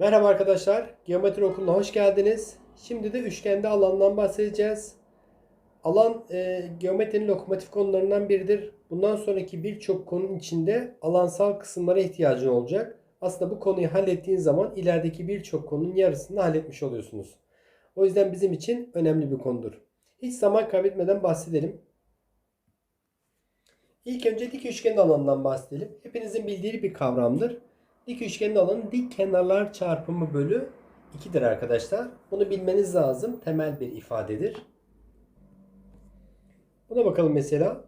Merhaba arkadaşlar, Geometri Okulu'na hoş geldiniz. Şimdi de üçgende alandan bahsedeceğiz. Alan e, geometrinin lokomotif konularından biridir. Bundan sonraki birçok konunun içinde alansal kısımlara ihtiyacın olacak. Aslında bu konuyu hallettiğin zaman ilerideki birçok konunun yarısını halletmiş oluyorsunuz. O yüzden bizim için önemli bir konudur. Hiç zaman kaybetmeden bahsedelim. İlk önce dik üçgen alanından bahsedelim. Hepinizin bildiği bir kavramdır. Dik üçgenin alanı dik kenarlar çarpımı bölü 2'dir arkadaşlar. Bunu bilmeniz lazım. Temel bir ifadedir. Buna bakalım mesela.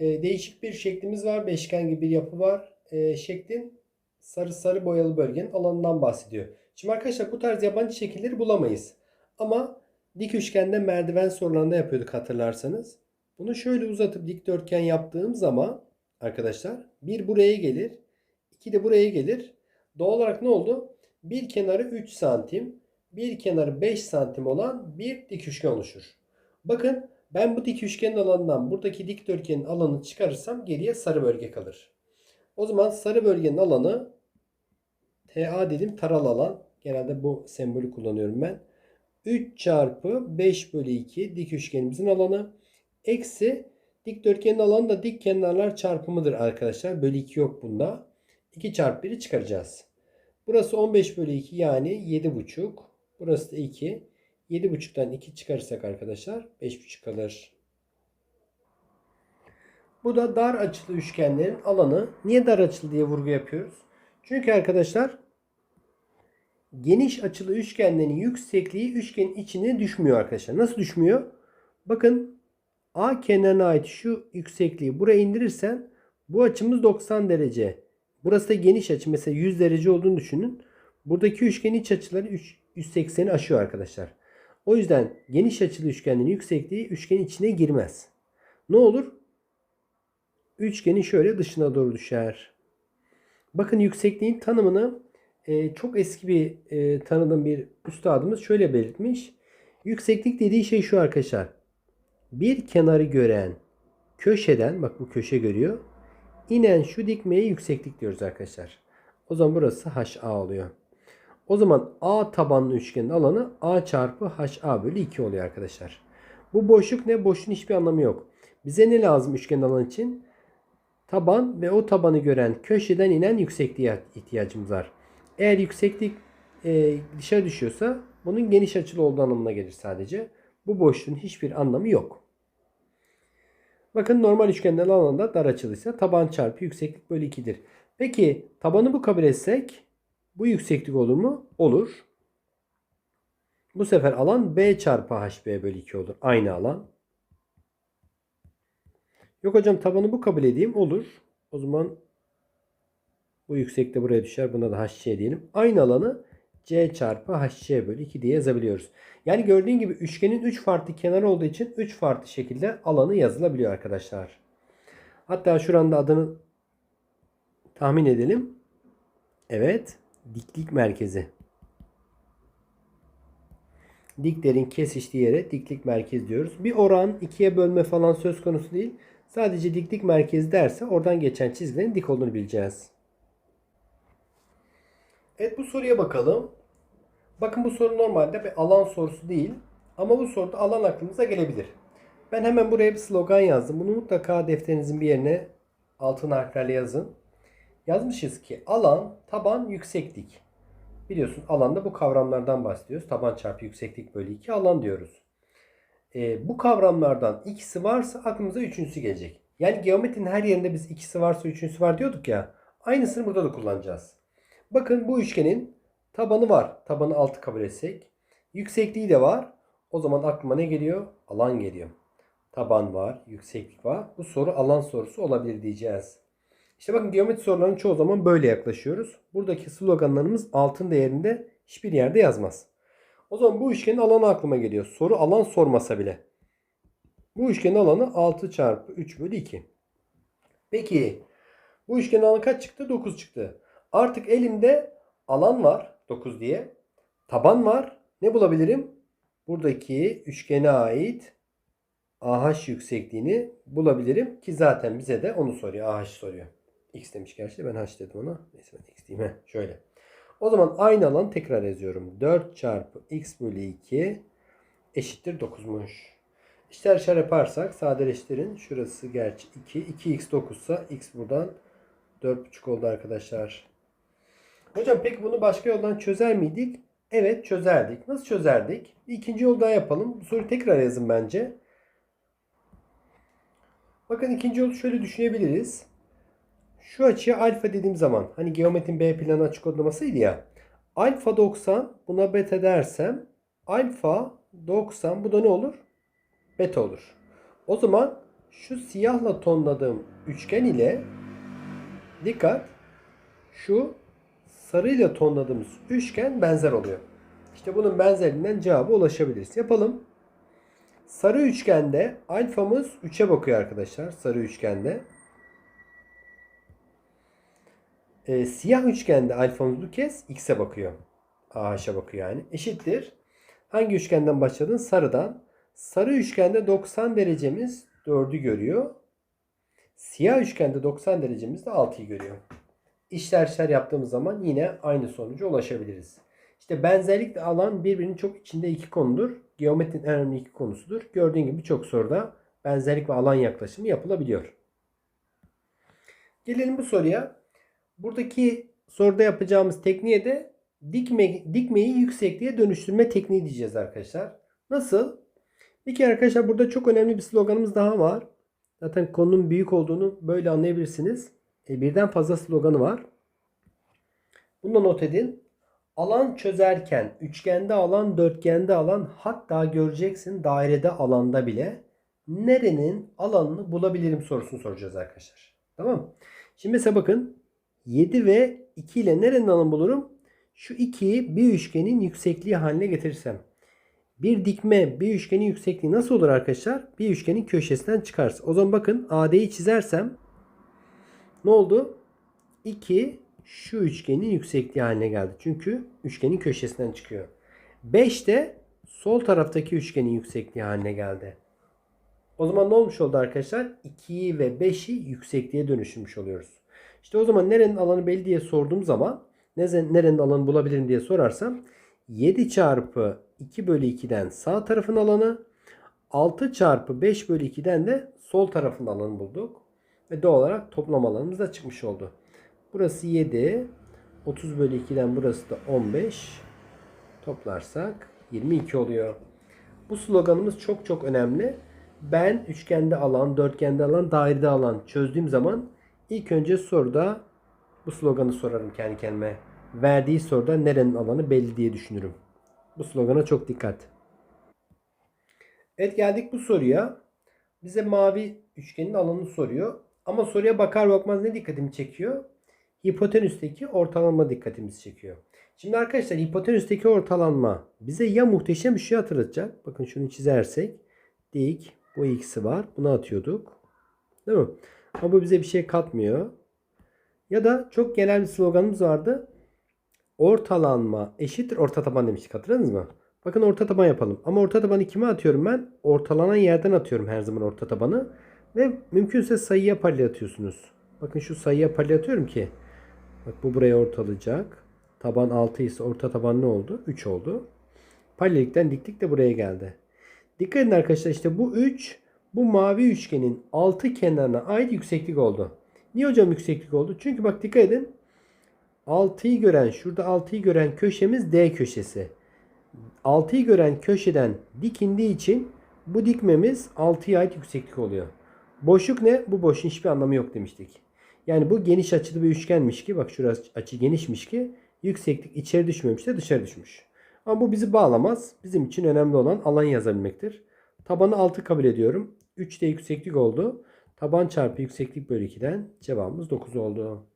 Ee, değişik bir şeklimiz var. Beşgen gibi bir yapı var. Ee, şeklin sarı sarı boyalı bölgenin alanından bahsediyor. Şimdi arkadaşlar bu tarz yabancı şekilleri bulamayız. Ama dik üçgende merdiven sorularında yapıyorduk hatırlarsanız. Bunu şöyle uzatıp dikdörtgen yaptığım zaman arkadaşlar bir buraya gelir. 2 de buraya gelir. Doğal olarak ne oldu? Bir kenarı 3 santim, bir kenarı 5 santim olan bir dik üçgen oluşur. Bakın ben bu dik üçgenin alanından buradaki dikdörtgenin alanını çıkarırsam geriye sarı bölge kalır. O zaman sarı bölgenin alanı TA dedim taral alan. Genelde bu sembolü kullanıyorum ben. 3 çarpı 5 bölü 2 dik üçgenimizin alanı. Eksi dikdörtgenin alanı da dik kenarlar çarpımıdır arkadaşlar. Bölü 2 yok bunda. 2 çarpı 1'i çıkaracağız. Burası 15 bölü 2 yani 7,5. Burası da 2. 7,5'tan 2 çıkarırsak arkadaşlar 5,5 kalır. Bu da dar açılı üçgenlerin alanı. Niye dar açılı diye vurgu yapıyoruz? Çünkü arkadaşlar geniş açılı üçgenlerin yüksekliği üçgenin içine düşmüyor arkadaşlar. Nasıl düşmüyor? Bakın A kenarına ait şu yüksekliği buraya indirirsen bu açımız 90 derece. Burası da geniş açı. Mesela 100 derece olduğunu düşünün. Buradaki üçgenin iç açıları 180'i aşıyor arkadaşlar. O yüzden geniş açılı üçgenin yüksekliği üçgenin içine girmez. Ne olur? Üçgenin şöyle dışına doğru düşer. Bakın yüksekliğin tanımını e, çok eski bir e, tanıdığım bir üstadımız şöyle belirtmiş. Yükseklik dediği şey şu arkadaşlar. Bir kenarı gören köşeden, bak bu köşe görüyor inen şu dikmeye yükseklik diyoruz arkadaşlar. O zaman burası HA oluyor. O zaman A tabanlı üçgenin alanı A çarpı HA bölü 2 oluyor arkadaşlar. Bu boşluk ne? Boşluğun hiçbir anlamı yok. Bize ne lazım üçgenin alanı için? Taban ve o tabanı gören köşeden inen yüksekliğe ihtiyacımız var. Eğer yükseklik e, dışarı düşüyorsa bunun geniş açılı olduğu anlamına gelir sadece. Bu boşluğun hiçbir anlamı yok. Bakın normal üçgenden alanda dar açılıysa taban çarpı yükseklik bölü 2'dir. Peki tabanı bu kabul etsek bu yükseklik olur mu? Olur. Bu sefer alan B çarpı HB bölü 2 olur. Aynı alan. Yok hocam tabanı bu kabul edeyim. Olur. O zaman bu yüksekte buraya düşer. Buna da HC diyelim. Aynı alanı C çarpı HC bölü 2 diye yazabiliyoruz. Yani gördüğün gibi üçgenin 3 farklı kenarı olduğu için 3 farklı şekilde alanı yazılabiliyor arkadaşlar. Hatta şuranda adını tahmin edelim. Evet. Diklik merkezi. Diklerin kesiştiği yere diklik merkezi diyoruz. Bir oran ikiye bölme falan söz konusu değil. Sadece diklik merkezi derse oradan geçen çizgilerin dik olduğunu bileceğiz. Evet bu soruya bakalım. Bakın bu soru normalde bir alan sorusu değil. Ama bu soruda alan aklımıza gelebilir. Ben hemen buraya bir slogan yazdım. Bunu mutlaka defterinizin bir yerine altın harflerle yazın. Yazmışız ki alan, taban, yükseklik. Biliyorsun alanda bu kavramlardan bahsediyoruz. Taban çarpı yükseklik bölü 2 alan diyoruz. E, bu kavramlardan ikisi varsa aklımıza üçüncüsü gelecek. Yani geometrinin her yerinde biz ikisi varsa üçüncüsü var diyorduk ya. Aynısını burada da kullanacağız. Bakın bu üçgenin tabanı var. Tabanı 6 kabul etsek. Yüksekliği de var. O zaman aklıma ne geliyor? Alan geliyor. Taban var, yükseklik var. Bu soru alan sorusu olabilir diyeceğiz. İşte bakın geometri sorularına çoğu zaman böyle yaklaşıyoruz. Buradaki sloganlarımız altın değerinde hiçbir yerde yazmaz. O zaman bu üçgenin alanı aklıma geliyor. Soru alan sormasa bile. Bu üçgenin alanı 6 çarpı 3 bölü 2. Peki bu üçgenin alanı kaç çıktı? 9 çıktı. Artık elimde alan var 9 diye. Taban var. Ne bulabilirim? Buradaki üçgene ait AH yüksekliğini bulabilirim ki zaten bize de onu soruyor. AH soruyor. X demiş gerçi ben H dedim ona. Neyse ben X diyeyim. Heh, şöyle. O zaman aynı alanı tekrar yazıyorum. 4 çarpı x bölü 2 eşittir 9'muş. İşler dışarı yaparsak sadeleştirin. Şurası gerçi 2. 2x 9 ise x buradan 4,5 oldu arkadaşlar. Hocam peki bunu başka yoldan çözer miydik? Evet çözerdik. Nasıl çözerdik? İkinci yol daha yapalım. Bu soruyu tekrar yazın bence. Bakın ikinci yolu şöyle düşünebiliriz. Şu açıya alfa dediğim zaman hani geometrin B planı açık kodlamasıydı ya. Alfa 90 buna beta dersem alfa 90 bu da ne olur? Beta olur. O zaman şu siyahla tonladığım üçgen ile dikkat şu sarıyla tonladığımız üçgen benzer oluyor. İşte bunun benzerliğinden cevaba ulaşabiliriz. Yapalım. Sarı üçgende alfamız 3'e bakıyor arkadaşlar. Sarı üçgende. Ee, siyah üçgende alfamız bu kez x'e bakıyor. AH'a bakıyor yani. Eşittir. Hangi üçgenden başladın? Sarıdan. Sarı üçgende 90 derecemiz 4'ü görüyor. Siyah üçgende 90 derecemiz de 6'yı görüyor. İşler işler yaptığımız zaman yine aynı sonuca ulaşabiliriz. İşte benzerlikle alan birbirinin çok içinde iki konudur. Geometrinin en önemli iki konusudur. Gördüğün gibi birçok soruda benzerlik ve alan yaklaşımı yapılabiliyor. Gelelim bu soruya. Buradaki soruda yapacağımız tekniğe de dikme, dikmeyi yüksekliğe dönüştürme tekniği diyeceğiz arkadaşlar. Nasıl? Bir kere arkadaşlar burada çok önemli bir sloganımız daha var. Zaten konunun büyük olduğunu böyle anlayabilirsiniz. E, birden fazla sloganı var. Bunu da not edin. Alan çözerken üçgende alan, dörtgende alan hatta göreceksin dairede alanda bile nerenin alanını bulabilirim sorusunu soracağız arkadaşlar. Tamam Şimdi mesela bakın 7 ve 2 ile nerenin alanı bulurum? Şu 2'yi bir üçgenin yüksekliği haline getirirsem. Bir dikme bir üçgenin yüksekliği nasıl olur arkadaşlar? Bir üçgenin köşesinden çıkarsa. O zaman bakın AD'yi çizersem ne oldu? 2 şu üçgenin yüksekliği haline geldi. Çünkü üçgenin köşesinden çıkıyor. 5 de sol taraftaki üçgenin yüksekliği haline geldi. O zaman ne olmuş oldu arkadaşlar? 2'yi ve 5'i yüksekliğe dönüştürmüş oluyoruz. İşte o zaman nerenin alanı belli diye sorduğum zaman nerenin alanı bulabilirim diye sorarsam 7 çarpı 2 bölü 2'den sağ tarafın alanı 6 çarpı 5 bölü 2'den de sol tarafın alanı bulduk. Ve doğal olarak toplam alanımız da çıkmış oldu. Burası 7. 30 bölü 2'den burası da 15. Toplarsak 22 oluyor. Bu sloganımız çok çok önemli. Ben üçgende alan, dörtgende alan, dairede alan çözdüğüm zaman ilk önce soruda bu sloganı sorarım kendi kendime. Verdiği soruda nerenin alanı belli diye düşünürüm. Bu slogana çok dikkat. Evet geldik bu soruya. Bize mavi üçgenin alanını soruyor. Ama soruya bakar bakmaz ne dikkatimi çekiyor? Hipotenüsteki ortalama dikkatimizi çekiyor. Şimdi arkadaşlar hipotenüsteki ortalama bize ya muhteşem bir şey hatırlatacak. Bakın şunu çizersek. Dik bu x'i var. Bunu atıyorduk. Değil mi? Ama bu bize bir şey katmıyor. Ya da çok genel bir sloganımız vardı. Ortalanma eşittir orta taban demiştik hatırladınız mı? Bakın orta taban yapalım. Ama orta tabanı kime atıyorum ben? Ortalanan yerden atıyorum her zaman orta tabanı. Ve mümkünse sayıya paralel atıyorsunuz. Bakın şu sayıya paralel atıyorum ki. Bak bu buraya ortalayacak. Taban 6 ise orta taban ne oldu? 3 oldu. Paralellikten diktik de buraya geldi. Dikkat edin arkadaşlar işte bu 3 bu mavi üçgenin 6 kenarına ait yükseklik oldu. Niye hocam yükseklik oldu? Çünkü bak dikkat edin. 6'yı gören şurada 6'yı gören köşemiz D köşesi. 6'yı gören köşeden dikindiği için bu dikmemiz 6'ya ait yükseklik oluyor. Boşluk ne? Bu boşluğun hiçbir anlamı yok demiştik. Yani bu geniş açılı bir üçgenmiş ki bak şurası açı genişmiş ki yükseklik içeri düşmemiş de dışarı düşmüş. Ama bu bizi bağlamaz. Bizim için önemli olan alan yazabilmektir. Tabanı 6 kabul ediyorum. 3 de yükseklik oldu. Taban çarpı yükseklik bölü 2'den cevabımız 9 oldu.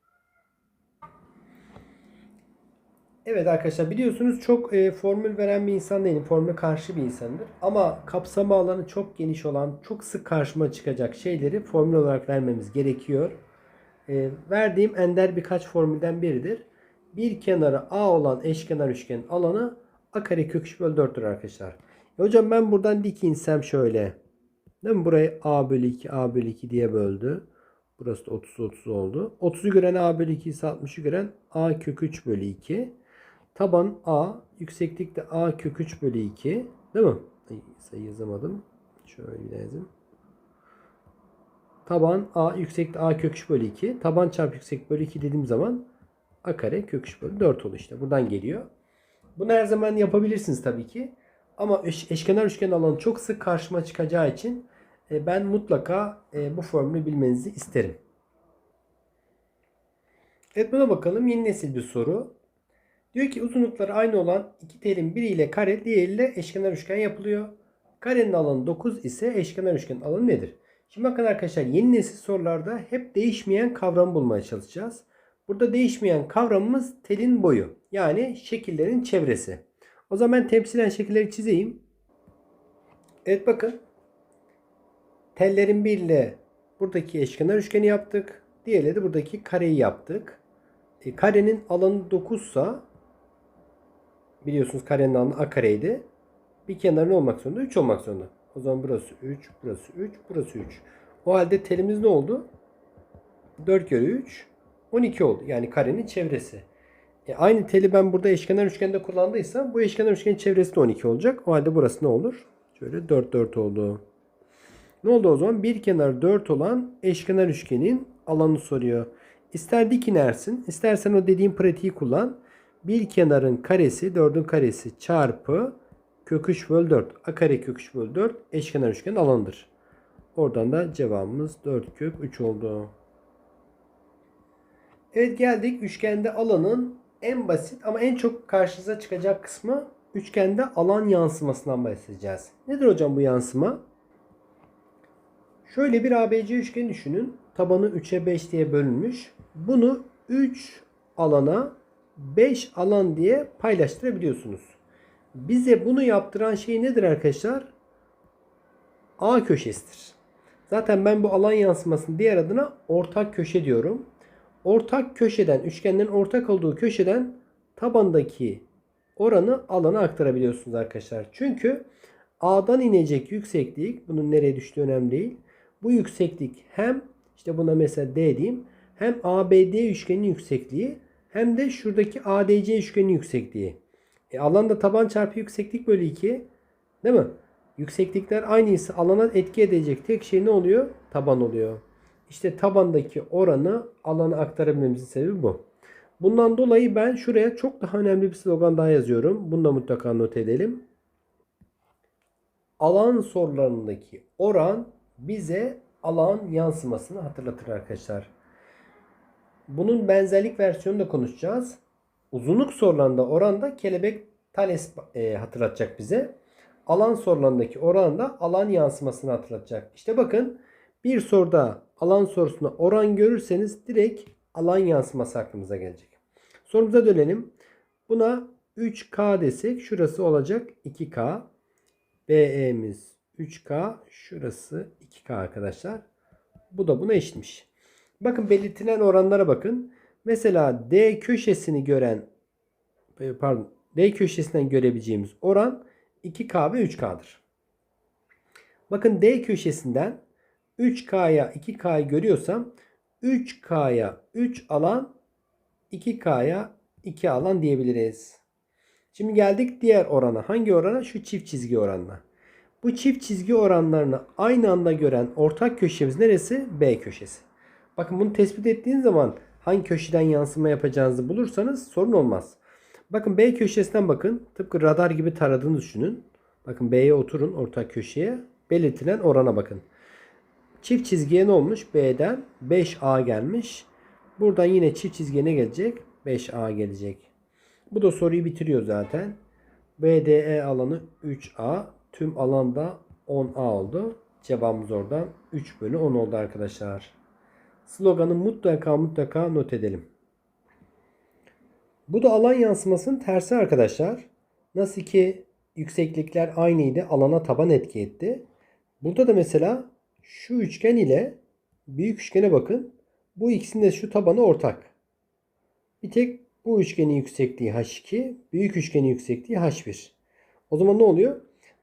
Evet arkadaşlar biliyorsunuz çok e, formül veren bir insan değilim. Formüle karşı bir insandır. Ama kapsama alanı çok geniş olan, çok sık karşıma çıkacak şeyleri formül olarak vermemiz gerekiyor. E, verdiğim ender birkaç formülden biridir. Bir kenarı A olan eşkenar üçgenin alanı A kare kök 3 bölü 4'tür arkadaşlar. E, hocam ben buradan dik insem şöyle. Değil mi? Burayı A bölü 2, A bölü 2 diye böldü. Burası da 30 30 oldu. 30'u gören A bölü 2 ise 60'ı gören A kök 3 bölü 2. Taban A, yükseklik de A kök 3 bölü 2. Değil mi? Ay, sayı yazamadım. Şöyle yazayım. Taban A, yükseklik A kök 3 bölü 2. Taban çarpı yüksek bölü 2 dediğim zaman A kare kök 3 bölü 4 oluyor işte. Buradan geliyor. Bunu her zaman yapabilirsiniz tabii ki. Ama eş, eşkenar üçgen alanı çok sık karşıma çıkacağı için e, ben mutlaka e, bu formülü bilmenizi isterim. Evet buna bakalım. Yeni nesil bir soru. Diyor ki uzunlukları aynı olan iki telin biriyle kare diğeriyle eşkenar üçgen yapılıyor. Karenin alanı 9 ise eşkenar üçgen alanı nedir? Şimdi bakın arkadaşlar yeni nesil sorularda hep değişmeyen kavram bulmaya çalışacağız. Burada değişmeyen kavramımız telin boyu. Yani şekillerin çevresi. O zaman ben temsilen şekilleri çizeyim. Evet bakın. Tellerin biriyle buradaki eşkenar üçgeni yaptık. Diğeriyle de buradaki kareyi yaptık. E, karenin alanı 9 sa biliyorsunuz karenin alanı a kareydi. Bir kenarı ne olmak zorunda? 3 olmak zorunda. O zaman burası 3, burası 3, burası 3. O halde telimiz ne oldu? 4 kere 3, 12 oldu. Yani karenin çevresi. E, aynı teli ben burada eşkenar üçgende kullandıysam bu eşkenar üçgenin çevresi de 12 olacak. O halde burası ne olur? Şöyle 4, 4 oldu. Ne oldu o zaman? Bir kenar 4 olan eşkenar üçgenin alanı soruyor. İster dik inersin, istersen o dediğim pratiği kullan. Bir kenarın karesi, 4'ün karesi çarpı kök 3 bölü 4. A kare kök 3 bölü 4 eşkenar üçgenin alanıdır. Oradan da cevabımız 4 kök 3 oldu. Evet geldik üçgende alanın en basit ama en çok karşınıza çıkacak kısmı üçgende alan yansımasından bahsedeceğiz. Nedir hocam bu yansıma? Şöyle bir ABC üçgeni düşünün. Tabanı 3'e 5 diye bölünmüş. Bunu 3 alana 5 alan diye paylaştırabiliyorsunuz. Bize bunu yaptıran şey nedir arkadaşlar? A köşesidir. Zaten ben bu alan yansımasının diğer adına ortak köşe diyorum. Ortak köşeden, üçgenlerin ortak olduğu köşeden tabandaki oranı alana aktarabiliyorsunuz arkadaşlar. Çünkü A'dan inecek yükseklik, bunun nereye düştüğü önemli değil. Bu yükseklik hem işte buna mesela D diyeyim. Hem ABD üçgenin yüksekliği hem de şuradaki ADC üçgenin yüksekliği. E, alanda taban çarpı yükseklik bölü 2. Değil mi? Yükseklikler aynıysa alana etki edecek tek şey ne oluyor? Taban oluyor. İşte tabandaki oranı alana aktarabilmemizin sebebi bu. Bundan dolayı ben şuraya çok daha önemli bir slogan daha yazıyorum. Bunu da mutlaka not edelim. Alan sorularındaki oran bize alan yansımasını hatırlatır arkadaşlar. Bunun benzerlik versiyonunu da konuşacağız. Uzunluk sorularında oranda kelebek Thales e, hatırlatacak bize. Alan sorularındaki oran da alan yansımasını hatırlatacak. İşte bakın bir soruda alan sorusunda oran görürseniz direkt alan yansıması aklımıza gelecek. Sorumuza dönelim. Buna 3K desek şurası olacak 2K. BE'miz 3K. Şurası 2K arkadaşlar. Bu da buna eşitmiş. Bakın belirtilen oranlara bakın. Mesela D köşesini gören pardon D köşesinden görebileceğimiz oran 2K ve 3K'dır. Bakın D köşesinden 3K'ya 2K'yı görüyorsam 3K'ya 3 alan 2K'ya 2 alan diyebiliriz. Şimdi geldik diğer orana. Hangi orana? Şu çift çizgi oranına. Bu çift çizgi oranlarını aynı anda gören ortak köşemiz neresi? B köşesi. Bakın bunu tespit ettiğiniz zaman hangi köşeden yansıma yapacağınızı bulursanız sorun olmaz. Bakın B köşesinden bakın. Tıpkı radar gibi taradığını düşünün. Bakın B'ye oturun ortak köşeye. Belirtilen orana bakın. Çift çizgiye ne olmuş? B'den 5A gelmiş. Buradan yine çift çizgiye ne gelecek? 5A gelecek. Bu da soruyu bitiriyor zaten. BDE alanı 3A. Tüm alanda 10A oldu. Cevabımız oradan 3 bölü 10 oldu arkadaşlar. Sloganı mutlaka mutlaka not edelim. Bu da alan yansımasının tersi arkadaşlar. Nasıl ki yükseklikler aynıydı alana taban etki etti. Burada da mesela şu üçgen ile büyük üçgene bakın. Bu ikisinin de şu tabanı ortak. Bir tek bu üçgenin yüksekliği H2, büyük üçgenin yüksekliği H1. O zaman ne oluyor?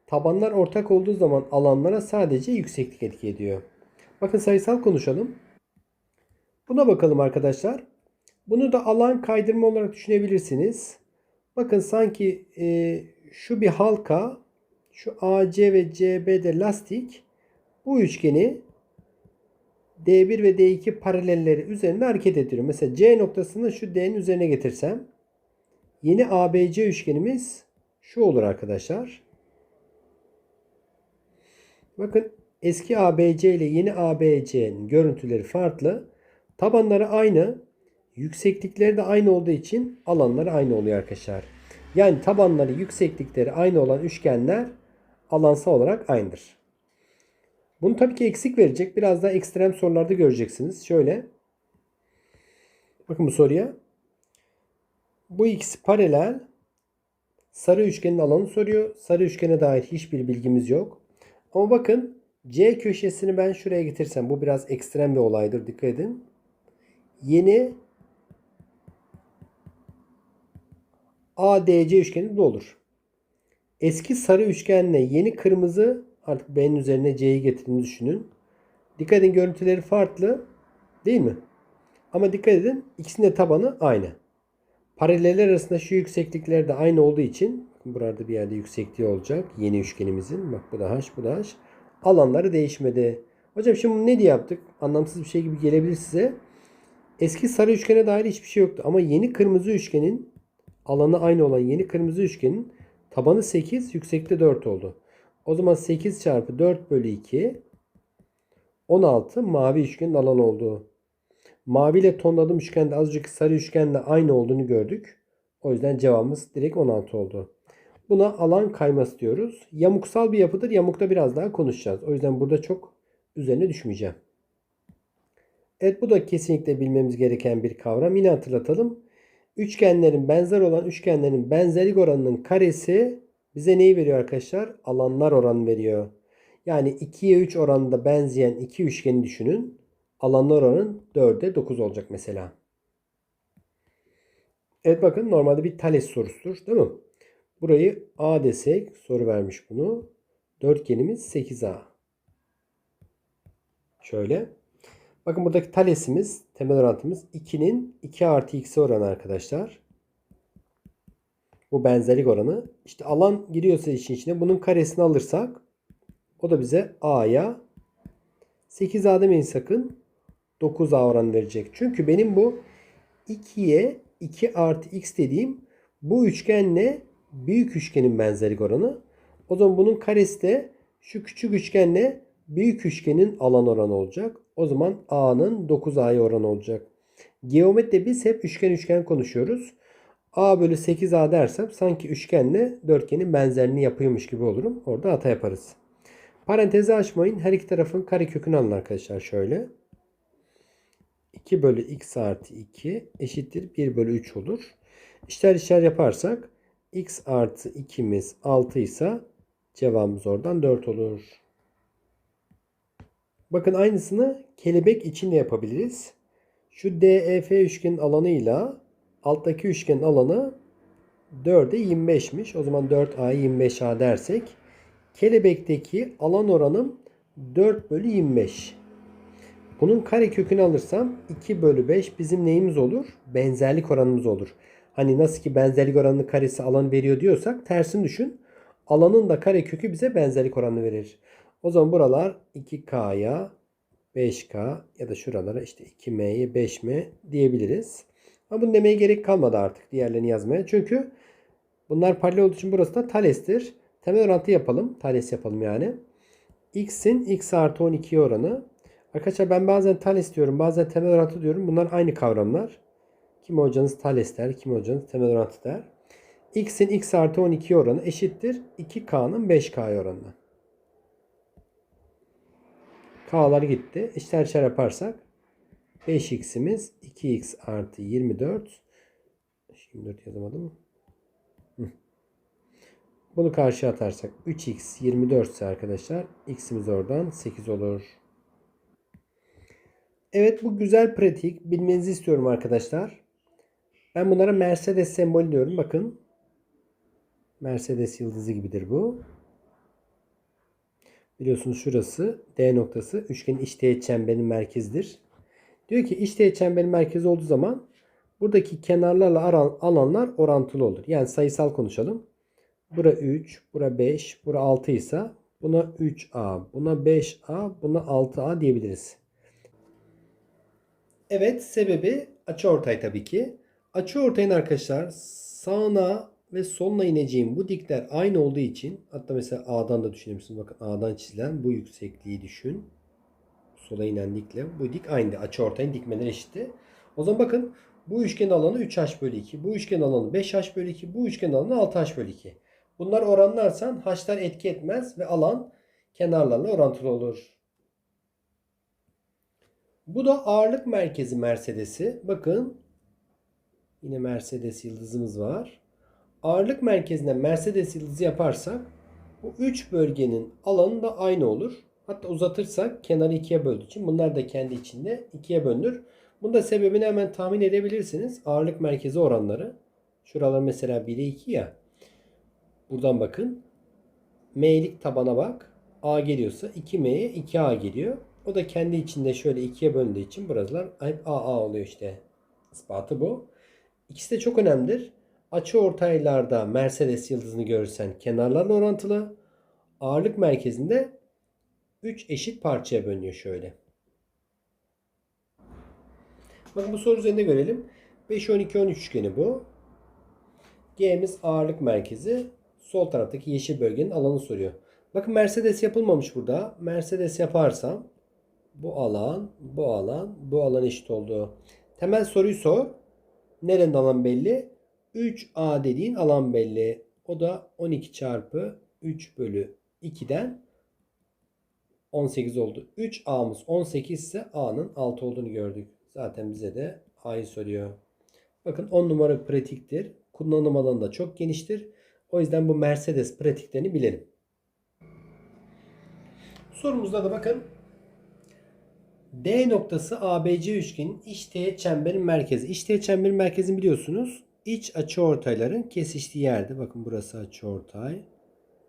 Tabanlar ortak olduğu zaman alanlara sadece yükseklik etki ediyor. Bakın sayısal konuşalım. Buna bakalım arkadaşlar. Bunu da alan kaydırma olarak düşünebilirsiniz. Bakın sanki e, şu bir halka, şu AC ve CB'de lastik bu üçgeni D1 ve D2 paralelleri üzerinde hareket ediyor. Mesela C noktasını şu D'nin üzerine getirsem yeni ABC üçgenimiz şu olur arkadaşlar. Bakın eski ABC ile yeni ABC'nin görüntüleri farklı. Tabanları aynı. Yükseklikleri de aynı olduğu için alanları aynı oluyor arkadaşlar. Yani tabanları yükseklikleri aynı olan üçgenler alansal olarak aynıdır. Bunu tabii ki eksik verecek. Biraz daha ekstrem sorularda göreceksiniz. Şöyle. Bakın bu soruya. Bu ikisi paralel. Sarı üçgenin alanı soruyor. Sarı üçgene dair hiçbir bilgimiz yok. Ama bakın C köşesini ben şuraya getirsem bu biraz ekstrem bir olaydır. Dikkat edin. Yeni ADC üçgeni de olur. Eski sarı üçgenle yeni kırmızı artık B'nin üzerine C'yi getirdiğini düşünün. Dikkat edin görüntüleri farklı değil mi? Ama dikkat edin ikisinin de tabanı aynı. Paraleller arasında şu yükseklikler de aynı olduğu için burada bir yerde yüksekliği olacak. Yeni üçgenimizin. Bak bu da H bu da H. Alanları değişmedi. Hocam şimdi ne diye yaptık? Anlamsız bir şey gibi gelebilir size. Eski sarı üçgene dair hiçbir şey yoktu. Ama yeni kırmızı üçgenin alanı aynı olan yeni kırmızı üçgenin tabanı 8, yüksekte 4 oldu. O zaman 8 çarpı 4 bölü 2 16 mavi üçgenin alanı oldu. Mavi ile tonladığım üçgende az önceki sarı üçgenle aynı olduğunu gördük. O yüzden cevabımız direkt 16 oldu. Buna alan kayması diyoruz. Yamuksal bir yapıdır. Yamukta biraz daha konuşacağız. O yüzden burada çok üzerine düşmeyeceğim. Evet bu da kesinlikle bilmemiz gereken bir kavram. Yine hatırlatalım. Üçgenlerin benzer olan üçgenlerin benzerlik oranının karesi bize neyi veriyor arkadaşlar? Alanlar oranı veriyor. Yani 2'ye 3 oranında benzeyen iki üçgeni düşünün. Alanlar oranı 4'e 9 olacak mesela. Evet bakın normalde bir Thales sorusudur değil mi? Burayı A desek soru vermiş bunu. Dörtgenimiz 8A. Şöyle. Bakın buradaki Thales'imiz temel orantımız 2'nin 2 artı x'e oranı arkadaşlar. Bu benzerlik oranı. İşte alan giriyorsa işin içine bunun karesini alırsak o da bize A'ya 8A demeyin sakın 9A oranı verecek. Çünkü benim bu 2'ye 2 artı x dediğim bu üçgenle büyük üçgenin benzerlik oranı. O zaman bunun karesi de şu küçük üçgenle büyük üçgenin alan oranı olacak. O zaman A'nın 9A'ya oranı olacak. Geometride biz hep üçgen üçgen konuşuyoruz. A bölü 8A dersem sanki üçgenle dörtgenin benzerliğini yapıyormuş gibi olurum. Orada hata yaparız. Parantezi açmayın. Her iki tarafın karekökünü alın arkadaşlar şöyle. 2 bölü x artı 2 eşittir 1 bölü 3 olur. İşler işler yaparsak x artı 2'miz 6 ise cevabımız oradan 4 olur. Bakın aynısını kelebek için de yapabiliriz. Şu DEF üçgenin alanıyla alttaki üçgenin alanı 4'e 25'miş. O zaman 4A 25A dersek kelebekteki alan oranım 4 bölü 25. Bunun kare kökünü alırsam 2 bölü 5 bizim neyimiz olur? Benzerlik oranımız olur. Hani nasıl ki benzerlik oranının karesi alan veriyor diyorsak tersini düşün. Alanın da kare kökü bize benzerlik oranını verir. O zaman buralar 2K'ya 5K ya da şuralara işte 2M'ye 5M diyebiliriz. Ama bunu demeye gerek kalmadı artık diğerlerini yazmaya. Çünkü bunlar paralel olduğu için burası da Thales'tir. Temel orantı yapalım. Thales yapalım yani. X'in X artı 12 oranı. Arkadaşlar ben bazen Thales diyorum. Bazen temel orantı diyorum. Bunlar aynı kavramlar. Kim hocanız Thales der. Kim hocanız temel orantı der. X'in X artı 12 oranı eşittir. 2K'nın 5K oranına. K'lar gitti. İşler işler yaparsak 5x'imiz 2x artı 24. 24 yazamadım. Bunu karşıya atarsak 3x 24 ise arkadaşlar x'imiz oradan 8 olur. Evet bu güzel pratik. Bilmenizi istiyorum arkadaşlar. Ben bunlara Mercedes sembolü diyorum. Bakın. Mercedes yıldızı gibidir bu. Biliyorsunuz şurası D noktası üçgenin iç teğet çemberinin merkezidir. Diyor ki iç teğet çemberin merkezi olduğu zaman Buradaki kenarlarla alanlar orantılı olur. Yani sayısal konuşalım. Bura 3, bura 5, bura 6 ise buna 3A, buna 5A, buna 6A diyebiliriz. Evet sebebi açıortay tabii ki. Açıortayın arkadaşlar sağına ve soluna ineceğim bu dikler aynı olduğu için hatta mesela A'dan da düşünebilirsiniz. Bakın A'dan çizilen bu yüksekliği düşün. Sola inen dikle bu dik aynı. Açıortayın dikmeleri eşitti. O zaman bakın bu üçgen alanı 3h bölü 2. Bu üçgen alanı 5h bölü 2. Bu üçgen alanı 6h bölü 2. Bunlar oranlarsan h'lar etki etmez ve alan kenarlarla orantılı olur. Bu da ağırlık merkezi Mercedes'i. Bakın yine Mercedes yıldızımız var. Ağırlık merkezinden Mercedes yıldızı yaparsak bu 3 bölgenin alanı da aynı olur. Hatta uzatırsak kenarı ikiye böldüğü için bunlar da kendi içinde ikiye bölünür. Bunun da sebebini hemen tahmin edebilirsiniz. Ağırlık merkezi oranları. Şuralar mesela 1'e 2 ya. Buradan bakın. M'lik tabana bak. A geliyorsa 2M'ye 2A geliyor. O da kendi içinde şöyle ikiye bölündüğü için buralar hep AA oluyor işte. Ispatı bu. İkisi de çok önemlidir. Açı ortaylarda Mercedes yıldızını görürsen kenarlarla orantılı. Ağırlık merkezinde 3 eşit parçaya bölünüyor şöyle. Bakın bu soru üzerinde görelim. 5, 12, 13 üçgeni bu. G'miz ağırlık merkezi. Sol taraftaki yeşil bölgenin alanı soruyor. Bakın Mercedes yapılmamış burada. Mercedes yaparsam bu alan, bu alan, bu alan eşit oldu. Temel soruyu sor. Nerenin alan belli? 3A dediğin alan belli. O da 12 çarpı 3 bölü 2'den 18 oldu. 3A'mız 18 ise A'nın 6 olduğunu gördük. Zaten bize de A'yı soruyor. Bakın 10 numara pratiktir. Kullanım alanı da çok geniştir. O yüzden bu Mercedes pratiklerini bilelim. Sorumuzda da bakın D noktası ABC üçgenin iç teğet çemberin merkezi. İç teğet çemberin merkezini biliyorsunuz. İç açıortayların kesiştiği yerde. Bakın burası açıortay.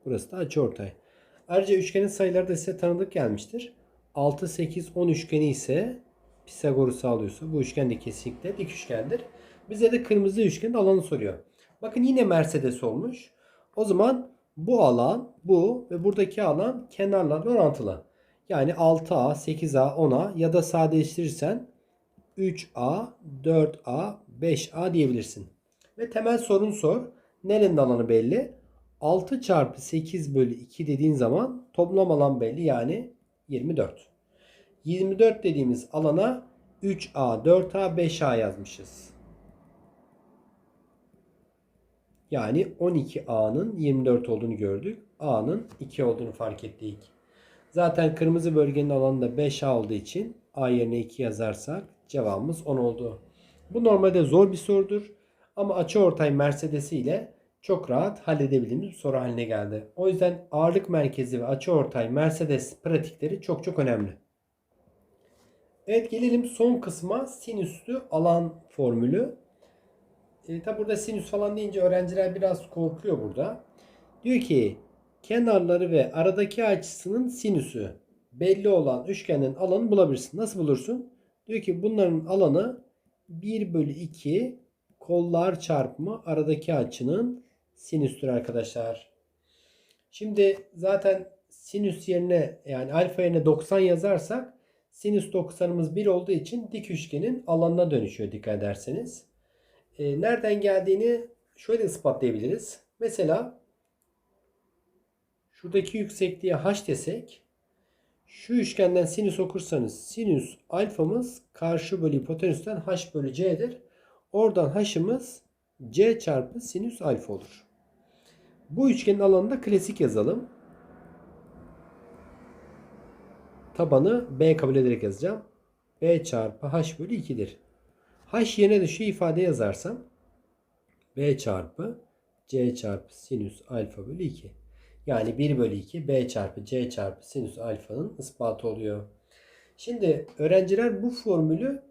Burası da açıortay. Ayrıca üçgenin sayıları da size tanıdık gelmiştir. 6, 8, 10 üçgeni ise Pisagor'u sağlıyorsa bu üçgen de kesinlikle dik üçgendir. Bize de kırmızı üçgenin alanı soruyor. Bakın yine Mercedes olmuş. O zaman bu alan, bu ve buradaki alan kenarlarla orantılı. Yani 6A, 8A, 10A ya da sadeleştirirsen 3A, 4A, 5A diyebilirsin. Ve temel sorun sor. Nerenin alanı belli? 6 çarpı 8 bölü 2 dediğin zaman toplam alan belli yani 24. 24 dediğimiz alana 3A, 4A, 5A yazmışız. Yani 12A'nın 24 olduğunu gördük. A'nın 2 olduğunu fark ettik. Zaten kırmızı bölgenin alanı da 5A olduğu için A yerine 2 yazarsak cevabımız 10 oldu. Bu normalde zor bir sorudur. Ama açıortay Mercedes'i ile çok rahat halledebildiğimiz bir soru haline geldi. O yüzden ağırlık merkezi ve açıortay Mercedes pratikleri çok çok önemli. Evet gelelim son kısma sinüslü alan formülü. E, tabi burada sinüs falan deyince öğrenciler biraz korkuyor burada. Diyor ki kenarları ve aradaki açısının sinüsü belli olan üçgenin alanı bulabilirsin. Nasıl bulursun? Diyor ki bunların alanı 1 bölü 2 kollar çarpımı aradaki açının sinüstür arkadaşlar. Şimdi zaten sinüs yerine yani alfa yerine 90 yazarsak sinüs 90'ımız 1 olduğu için dik üçgenin alanına dönüşüyor dikkat ederseniz. E, nereden geldiğini şöyle ispatlayabiliriz. Mesela şuradaki yüksekliğe h desek şu üçgenden sinüs okursanız sinüs alfamız karşı bölü hipotenüsten h bölü c'dir. Oradan h'ımız c çarpı sinüs alfa olur. Bu üçgenin alanında klasik yazalım. Tabanı b kabul ederek yazacağım. b çarpı h bölü 2'dir. h yerine de şu ifade yazarsam b çarpı c çarpı sinüs alfa bölü 2. Yani 1 bölü 2 b çarpı c çarpı sinüs alfanın ispatı oluyor. Şimdi öğrenciler bu formülü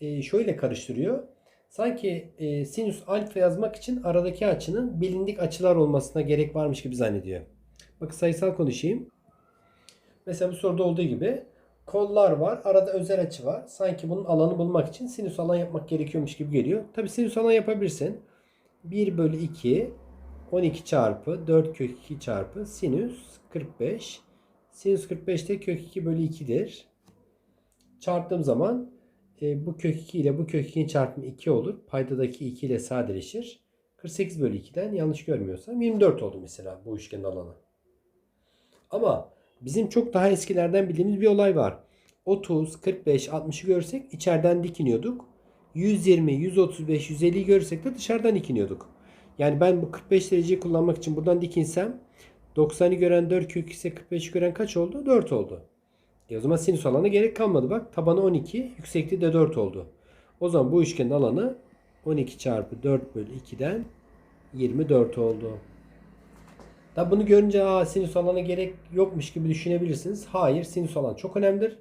e, şöyle karıştırıyor. Sanki e, sinüs alfa yazmak için aradaki açının bilindik açılar olmasına gerek varmış gibi zannediyor. Bak sayısal konuşayım. Mesela bu soruda olduğu gibi kollar var. Arada özel açı var. Sanki bunun alanı bulmak için sinüs alan yapmak gerekiyormuş gibi geliyor. Tabi sinüs alan yapabilirsin. 1 bölü 2 12 çarpı 4 kök 2 çarpı sinüs 45. Sinüs 45 de kök 2 bölü 2'dir. Çarptığım zaman e, bu kök 2 ile bu kök 2'nin çarpımı 2 olur. Paydadaki 2 ile sadeleşir. 48 bölü 2'den yanlış görmüyorsam 24 oldu mesela bu üçgenin alanı. Ama bizim çok daha eskilerden bildiğimiz bir olay var. 30, 45, 60'ı görsek içeriden dikiniyorduk. 120, 135, 150'yi görürsek de dışarıdan dikiniyorduk. Yani ben bu 45 dereceyi kullanmak için buradan dikinsem 90'ı gören 4 kök ise 45'i gören kaç oldu? 4 oldu. E o zaman sinüs alanı gerek kalmadı bak. Tabanı 12, yüksekliği de 4 oldu. O zaman bu üçgenin alanı 12 çarpı 4 bölü 2'den 24 oldu. Tabi bunu görünce Aa, sinüs alanı gerek yokmuş gibi düşünebilirsiniz. Hayır sinüs alan çok önemlidir.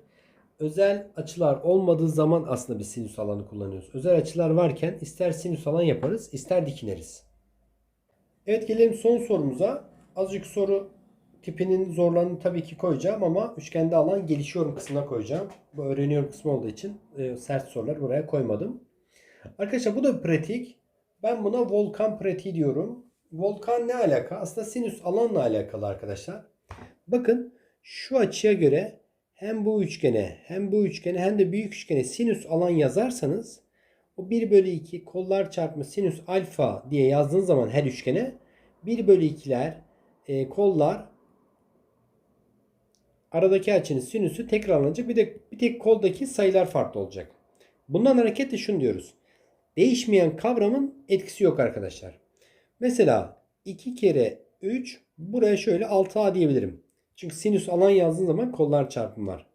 Özel açılar olmadığı zaman aslında biz sinüs alanı kullanıyoruz. Özel açılar varken ister sinüs alan yaparız ister dikineriz. Evet gelelim son sorumuza. Azıcık soru tipinin zorlarını tabii ki koyacağım ama üçgende alan gelişiyorum kısmına koyacağım. Bu öğreniyorum kısmı olduğu için e, sert sorular buraya koymadım. Arkadaşlar bu da bir pratik. Ben buna volkan pratiği diyorum. Volkan ne alaka? Aslında sinüs alanla alakalı arkadaşlar. Bakın şu açıya göre hem bu üçgene hem bu üçgene hem de büyük üçgene sinüs alan yazarsanız o 1 bölü 2 kollar çarpımı sinüs alfa diye yazdığınız zaman her üçgene 1 bölü 2'ler e, kollar aradaki açının sinüsü tekrarlanacak. Bir de bir tek koldaki sayılar farklı olacak. Bundan hareketle şunu diyoruz. Değişmeyen kavramın etkisi yok arkadaşlar. Mesela 2 kere 3 buraya şöyle 6a diyebilirim. Çünkü sinüs alan yazdığın zaman kollar çarpımı var.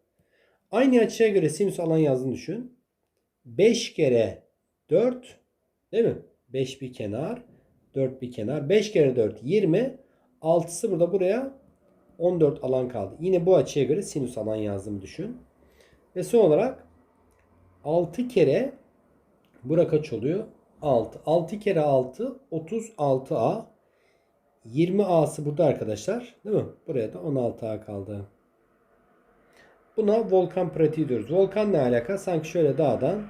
Aynı açıya göre sinüs alan yazdığını düşün. 5 kere 4 değil mi? 5 bir kenar, 4 bir kenar. 5 kere 4 20. 6'sı burada buraya 14 alan kaldı. Yine bu açıya göre sinüs alan yazdığımı düşün. Ve son olarak 6 kere bura kaç oluyor? 6. 6 kere 6 36A. 20A'sı burada arkadaşlar. Değil mi? Buraya da 16A kaldı. Buna volkan pratiği diyoruz. Volkan ne alaka? Sanki şöyle dağdan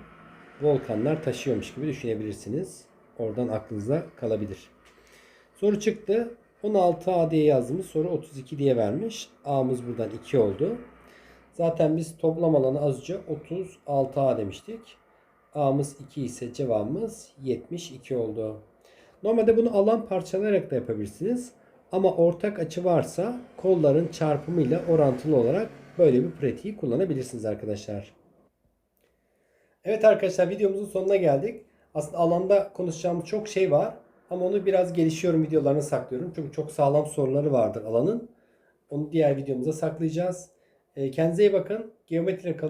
volkanlar taşıyormuş gibi düşünebilirsiniz. Oradan aklınıza kalabilir. Soru çıktı. 16A diye yazdığımız soru 32 diye vermiş. A'mız buradan 2 oldu. Zaten biz toplam alanı az önce 36A demiştik. A'mız 2 ise cevabımız 72 oldu. Normalde bunu alan parçalayarak da yapabilirsiniz. Ama ortak açı varsa kolların çarpımıyla orantılı olarak böyle bir pratiği kullanabilirsiniz arkadaşlar. Evet arkadaşlar videomuzun sonuna geldik. Aslında alanda konuşacağımız çok şey var. Ama onu biraz gelişiyorum videolarına saklıyorum. Çünkü çok sağlam soruları vardır alanın. Onu diğer videomuza saklayacağız. Kendinize iyi bakın. Geometriyle kalın.